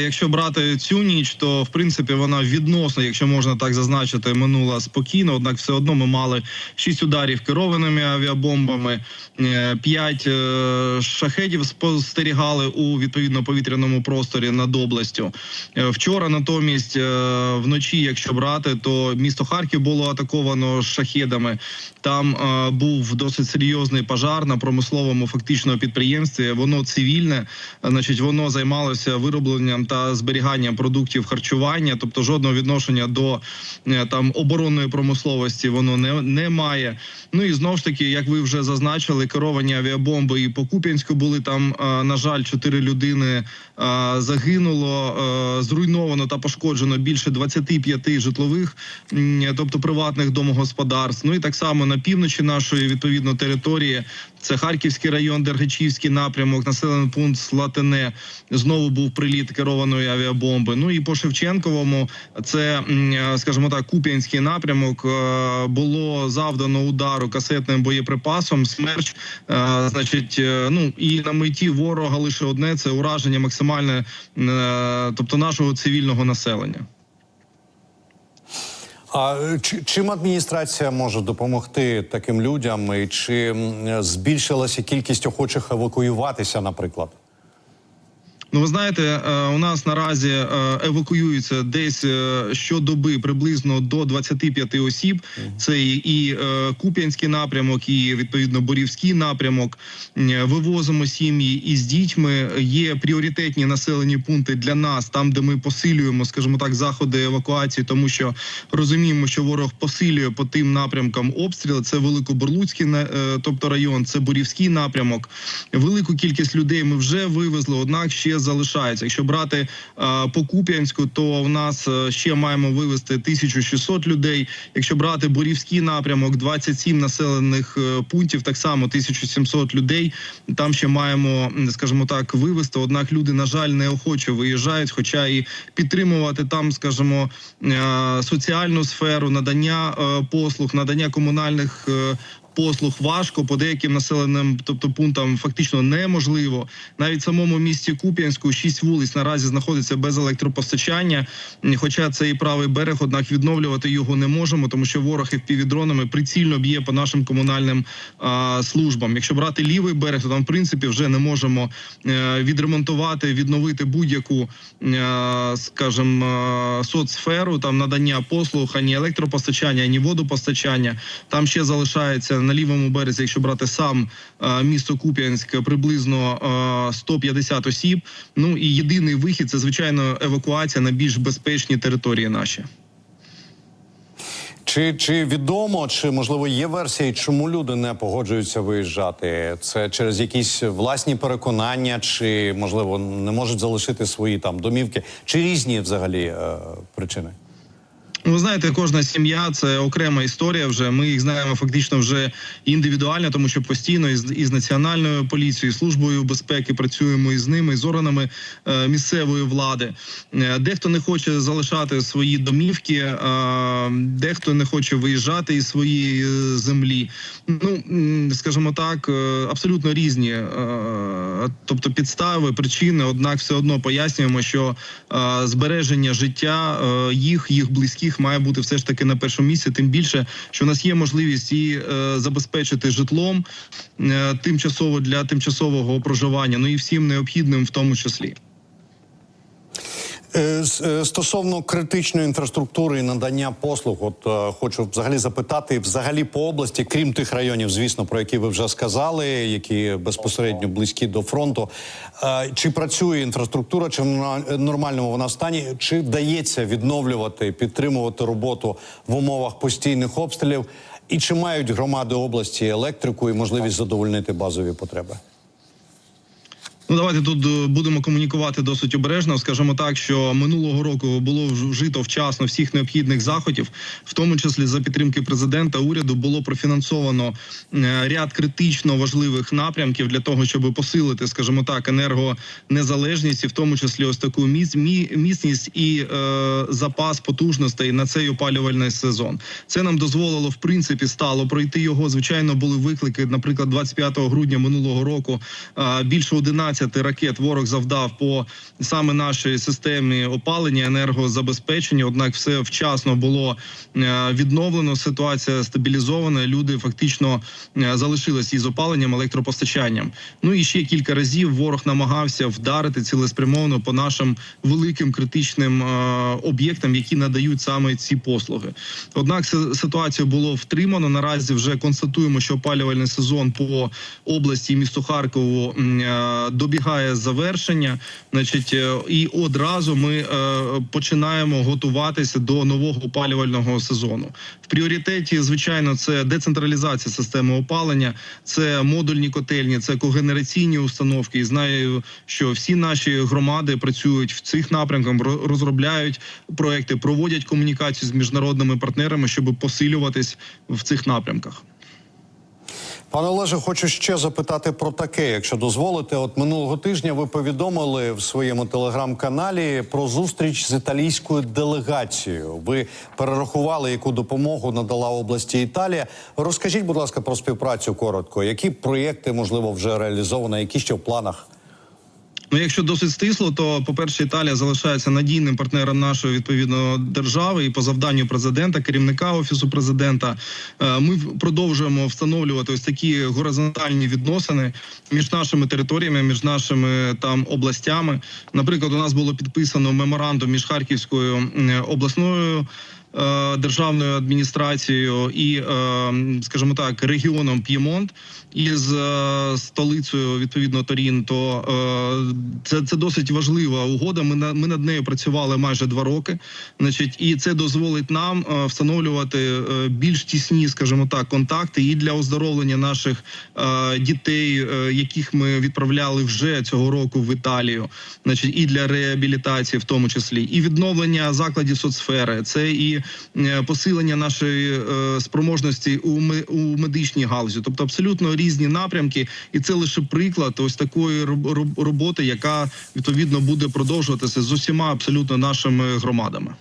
Якщо брати цю ніч, то в принципі вона відносно, якщо можна так зазначити, минула спокійно. Однак, все одно ми мали шість ударів керованими авіабомбами, е, п'ять е, шахедів спостерігали у відповідно повітряному просторі над областю. Е, Вчора натомість вночі, якщо брати, то місто Харків було атаковано шахедами. Там був досить серйозний пожар на промисловому фактично підприємстві. Воно цивільне, значить, воно займалося виробленням та зберіганням продуктів харчування, тобто жодного відношення до е, там оборонної промисловості воно не, не має. Ну і знов ж таки, як ви вже зазначили, керовані авіабомби і по Куп'янську були там. е, На жаль, чотири людини е, загинуло, зруйновано та пошкоджено більше 25 житлових, тобто приватних домогосподарств. Ну і так само на півночі нашої відповідно території. Це Харківський район, Дергачівський напрямок, населений пункт Слатине. Знову був приліт керованої авіабомби. Ну і по Шевченковому, це е, скажімо так, Куп'янський напрямок. е, Було завдано удару касетним боєприпасом. Смерч, е, значить, ну і на меті ворога лише одне це ураження максимальне, тобто нашого цивільного населення. А е, чим адміністрація може допомогти таким людям? І чи збільшилася кількість охочих евакуюватися, наприклад? Ну, ви знаєте, е, у нас наразі е, евакуюється десь е, щодоби приблизно до 25 осіб. Це і, Куп'янський напрямок, і відповідно Борівський напрямок. Вивозимо сім'ї із дітьми. Є пріоритетні населені пункти для нас, там де ми посилюємо, скажімо так, заходи евакуації, тому що розуміємо, що ворог посилює по тим напрямкам обстріли. Це Великоборлуцький тобто район, це Борівський напрямок. Велику кількість людей ми вже вивезли, однак ще залишається. Якщо брати е, по Куп'янську, то в нас е, ще маємо вивезти 1600 людей. Якщо брати Борівський напрямок, 27 населених е, пунктів, так само 1700 людей. Там ще маємо, скажімо так, вивезти. Однак люди, на жаль, неохоче виїжджають, хоча і підтримувати там, скажімо, соціальну сферу, надання послуг, надання комунальних. Послуг важко по деяким населеним, тобто пунктам фактично неможливо. Навіть в самому місті Куп'янську шість вулиць наразі знаходиться без електропостачання. Хоча це і правий берег, однак відновлювати його не можемо, тому що ворог півдронами прицільно б'є по нашим комунальним а, службам. Якщо брати лівий берег, то там в принципі вже не можемо е, відремонтувати, відновити будь-яку, е, скажімо, е, соцсферу, там надання послуг, ані електропостачання, ані водопостачання. Там ще залишається на лівому березі, якщо брати сам е, місто Куп'янськ, приблизно е, 150 осіб. Ну і єдиний вихід це звичайно евакуація на більш безпечні території наші. Чи, чи відомо, чи можливо є версії, чому люди не погоджуються виїжджати? Це через якісь власні переконання, чи можливо не можуть залишити свої там домівки, чи різні взагалі е, причини? Ну, Ви знаєте, кожна сім'я це окрема історія. Вже ми їх знаємо фактично вже індивідуально, тому що постійно із, із національною поліцією, службою безпеки працюємо із ними, з органами е, місцевої влади. Е, дехто не хоче залишати свої домівки, е, дехто не хоче виїжджати із своєї е, землі. Ну скажімо так, е, абсолютно різні, е, тобто підстави, причини. Однак, все одно пояснюємо, що е, збереження життя е, їх, їх близьких має бути все ж таки на першому місці. Тим більше, що у нас є можливість і е, забезпечити житлом е, тимчасово для тимчасового проживання, ну і всім необхідним в тому числі. Е, е, Стосовно критичної інфраструктури і надання послуг, от е, хочу взагалі запитати, взагалі по області, крім тих районів, звісно, про які ви вже сказали, які безпосередньо близькі до фронту. чи працює інфраструктура, чи в нормальному вона стані, чи вдається відновлювати, підтримувати роботу в умовах постійних обстрілів, і чи мають громади області електрику і можливість задовольнити базові потреби? Ну, давайте тут е, будемо комунікувати досить обережно. Скажімо так, що минулого року було вжито вчасно всіх необхідних заходів, в тому числі за підтримки президента уряду, було профінансовано е, ряд критично важливих напрямків для того, щоб посилити, скажімо так, енергонезалежність, і в тому числі ось таку міцність і е, запас потужностей на цей опалювальний сезон. Це нам дозволило в принципі стало пройти його. Звичайно, були виклики. Наприклад, 25 грудня минулого року е, більше 11 12 ракет ворог завдав по саме нашій системі опалення енергозабезпечення. Однак, все вчасно було е, відновлено. Ситуація стабілізована. Люди фактично е, залишились із опаленням електропостачанням. Ну і ще кілька разів ворог намагався вдарити цілеспрямовано по нашим великим критичним е, об'єктам, які надають саме ці послуги. Однак ситуацію було втримано. Наразі вже констатуємо, що опалювальний сезон по області місту Харкову е, добігає завершення. Значить, е, і одразу ми е, починаємо готуватися до нового опалювального сезону. В пріоритеті, звичайно, це децентралізація системи опалення, це модульні котельні, це когенераційні установки. І знаю, що всі наші громади працюють в цих напрямках, розробляють проекти, проводять комунікацію з міжнародними партнерами, щоб посилюватись в цих напрямках. Пане Олеже, хочу ще запитати про таке, якщо дозволите. От минулого тижня ви повідомили в своєму телеграм-каналі про зустріч з італійською делегацією. Ви перерахували, яку допомогу надала області Італія. Розкажіть, будь ласка, про співпрацю коротко. Які проєкти можливо вже реалізовано, які ще в планах? Ну, якщо досить стисло, то по перше, Італія залишається надійним партнером нашої відповідно держави і по завданню президента, керівника офісу президента. Е, Ми продовжуємо встановлювати ось такі горизонтальні відносини між нашими територіями, між нашими там областями. Наприклад, у нас було підписано меморандум між Харківською обласною. Е, Державною адміністрацією і, е, скажімо так, регіоном П'ємонт із е, столицею відповідно Торін, то це, це досить важлива угода. Ми на ми над нею працювали майже два роки. Значить, і це дозволить нам встановлювати більш тісні, скажімо так, контакти і для оздоровлення наших дітей, яких ми відправляли вже цього року в Італію, значить, і для реабілітації, в тому числі, і відновлення закладів соцсфери. Це і посилення нашої е, спроможності у у медичній галузі, тобто абсолютно різні напрямки, і це лише приклад ось такої роб- роб- роботи, яка відповідно буде продовжуватися з усіма абсолютно нашими громадами.